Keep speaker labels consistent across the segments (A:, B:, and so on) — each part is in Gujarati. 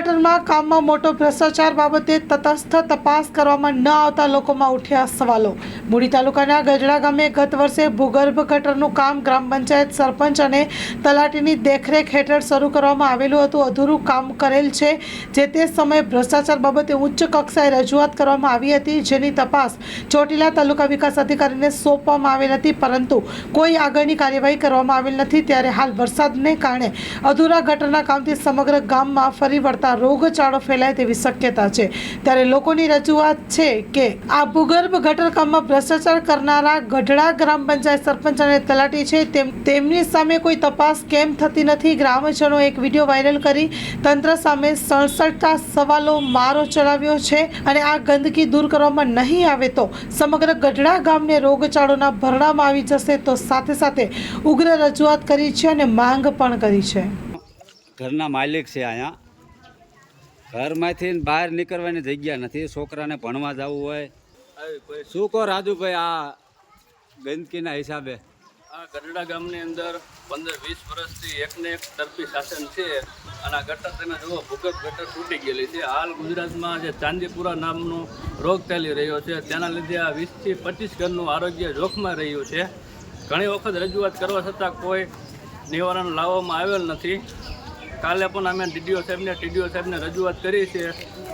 A: ગટરમાં કામમાં મોટો ભ્રષ્ટાચાર બાબતે તટસ્થ તપાસ કરવામાં ન આવતા લોકોમાં ઉઠ્યા સવાલો. મૂડી તાલુકાના ગઢડા ગામે ગત વર્ષે ભૂગર્ભ ગટરનું કામ ગ્રામ પંચાયત સરપંચ અને તલાટીની દેખરેખ હેઠળ શરૂ કરવામાં આવેલું હતું. અધૂરું કામ કરેલ છે જે તે સમયે ભ્રષ્ટાચાર બાબતે ઉચ્ચ કક્ષાએ રજૂઆત કરવામાં આવી હતી, જેની તપાસ ચોટીલા તાલુકા વિકાસ અધિકારીને સોંપવામાં આવેલ હતી, પરંતુ કોઈ આગળની કાર્યવાહી કરવામાં આવેલ નથી. ત્યારે હાલ વરસાદને કારણે અધૂરા ગટરના કામથી સમગ્ર ગામમાં ફરી વળતા રોગચાળો ફેલાય તેવી શક્યતા છે. ત્યારે લોકોની રજૂઆત છે કે આ ભૂગર્ભ ગટર કામમાં ભ્રષ્ટાચાર કરનારા ગઢડા ગ્રામ પંચાયત સરપંચ અને તલાટી છે. તેમ, તેમની સામે કોઈ તપાસ કેમ થતી નથી? ગ્રામજનો એક વીડિયો વાયરલ કરી તંત્ર સામે સડસઠતા સવાલો મારો ચલાવ્યો છે અને આ ગંદકી દૂર કરવામાં નહીં આવે તો સમગ્ર ગઢડા ગામને રોગચાળોના ભરડામાં આવી જશે તો સાથે સાથે ઉગ્ર રજૂઆત કરી છે અને માંગ પણ કરી છે.
B: ઘરના માલિક છે અહીંયા. ઘરમાંથી બહાર નીકળવાની જગ્યા નથી. છોકરાને ભણવા જવું હોય. શું કહો રાજુભાઈ આ ગંદકીના હિસાબે?
C: આ ગઢડા ગામની અંદર પંદર વીસ વર્ષથી એકને એક તરફી શાસન છે અને આ ગટર તમે જુઓ ભૂગત ગટર તૂટી ગયેલી છે. હાલ ગુજરાતમાં જે ચાંદીપુરા નામનો રોગ ચાલી રહ્યો છે તેના લીધે આ વીસથી પચીસ ઘરનું આરોગ્ય જોખમાં રહ્યું છે. ઘણી વખત રજૂઆત કરવા છતાં કોઈ નિવારણ લાવવામાં આવેલ નથી. કાલે પણ અમે ડીડીઓ સાહેબને, ટીડીઓ સાહેબને રજૂઆત કરી છે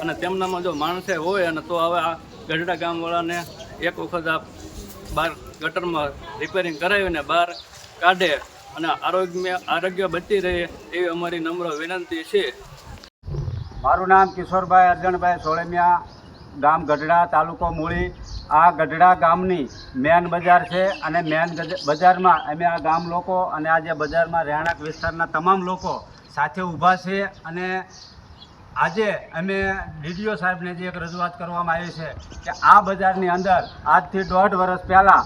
C: અને તેમનામાં જો માણસે હોય અને તો હવે આ ગઢડા ગામવાળાને એક વખત આ બહાર ગટરમાં રિપેરિંગ કરાવીને બહાર કાઢે અને આરોગ્ય આરોગ્ય બચી રહે એવી અમારી નમ્ર વિનંતી છે.
B: મારું નામ કિશોરભાઈ અર્જણભાઈ સોળમિયા, ગામ ગઢડા, તાલુકો મૂળી. આ ગઢડા ગામની મેન બજાર છે અને મેન બજારમાં અમે આ ગામ લોકો અને આ જે બજારમાં રહેણાંક વિસ્તારના તમામ લોકો સાથે ઊભા છે અને આજે અમે ડીડીઓ સાહેબને જે એક રજૂઆત કરવામાં આવી છે કે આ બજારની અંદર આજથી દોઢ વર્ષ પહેલાં,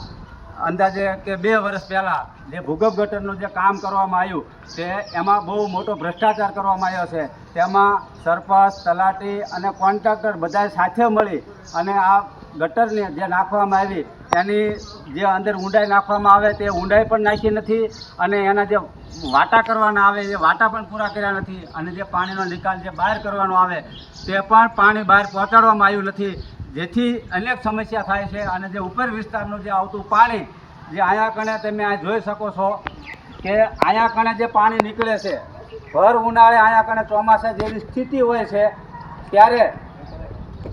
B: અંદાજે કે બે વર્ષ પહેલાં જે ભૂગર્ભ ગટરનું જે કામ કરવામાં આવ્યું, તે એમાં બહુ મોટો ભ્રષ્ટાચાર કરવામાં આવ્યો છે. તેમાં સરપંચ, તલાટી અને કોન્ટ્રાક્ટર બધા સાથે મળી અને આ ગટરને જે નાખવામાં આવી એની જે અંદર ઊંડાઈ નાખવામાં આવે, તે ઊંડાઈ પણ નાખી નથી અને એના જે વાટા કરવાના આવે, એ વાટા પણ પૂરા કર્યા નથી અને જે પાણીનો નિકાલ જે બહાર કરવાનો આવે, તે પણ પાણી બહાર પહોંચાડવામાં આવ્યું નથી. જેથી અનેક સમસ્યા થાય છે અને જે ઉપર વિસ્તારનું જે આવતું પાણી, જે અહીંયા કણે તમે આ જોઈ શકો છો કે અહીંયા કણે જે પાણી નીકળે છે, ભર ઉનાળે અહીંયા કણે ચોમાસા જેવી સ્થિતિ હોય છે, ત્યારે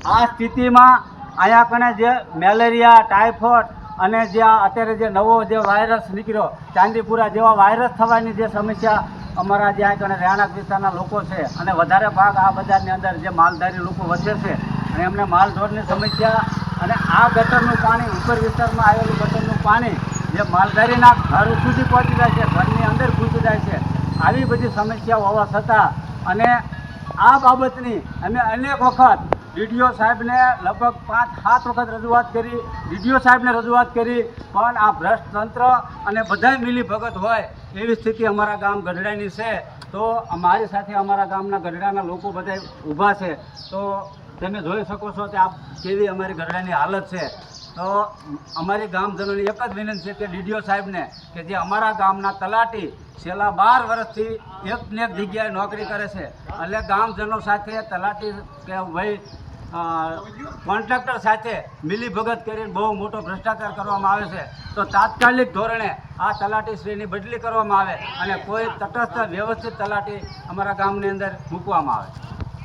B: આ સ્થિતિમાં અહીંયા કણે જે મેલેરિયા, ટાઇફોઇડ અને જે અત્યારે જે નવો જે વાયરસ નીકળ્યો, ચાંદીપુરા જેવા વાયરસ થવાની જે સમસ્યા અમારા જે આ કણે રહેણાંક વિસ્તારના લોકો છે અને વધારે ભાગ આ બજારની અંદર જે માલધારી લોકો વસે છે અને એમને માલઢોરની સમસ્યા અને આ ગટરનું પાણી ઉપર વિસ્તારમાં આવેલું ગટરનું પાણી જે માલધારીના ઘર સુધી પહોંચી જાય છે, ઘરની અંદર ઘૂસી જાય છે, આવી બધી સમસ્યાઓ હોવા છતાં અને આ બાબતની અમે અનેક વખત ડીડીઓ સાહેબને લગભગ પાંચ, સાત વખત રજૂઆત કરી. ડીડીઓ સાહેબને રજૂઆત કરી, પણ આ ભ્રષ્ટ તંત્ર અને બધાય મિલી ભગત હોય એવી સ્થિતિ અમારા ગામ ગઢડાની છે. તો અમારી સાથે અમારા ગામના ગઢડાના લોકો બધા ઊભા છે. તો તમે જોઈ શકો છો કે આ કેવી અમારી ગઢડાની હાલત છે. તો અમારી ગામજનોની એક જ વિનંતી છે કે ડીડીઓ સાહેબને કે જે અમારા ગામના તલાટી છેલ્લા બાર વર્ષથી એક ને એક જગ્યાએ નોકરી કરે છે. એટલે ગામજનો સાથે તલાટી કે ભાઈ કોન્ટ્રાક્ટર સાથે મિલીભગત કરીને બહુ મોટો ભ્રષ્ટાચાર કરવામાં આવે છે. તો તાત્કાલિક ધોરણે આ તલાટી શ્રીની બદલી કરવામાં આવે અને કોઈ તટસ્થ વ્યવસ્થિત તલાટી અમારા ગામની અંદર મૂકવામાં આવે.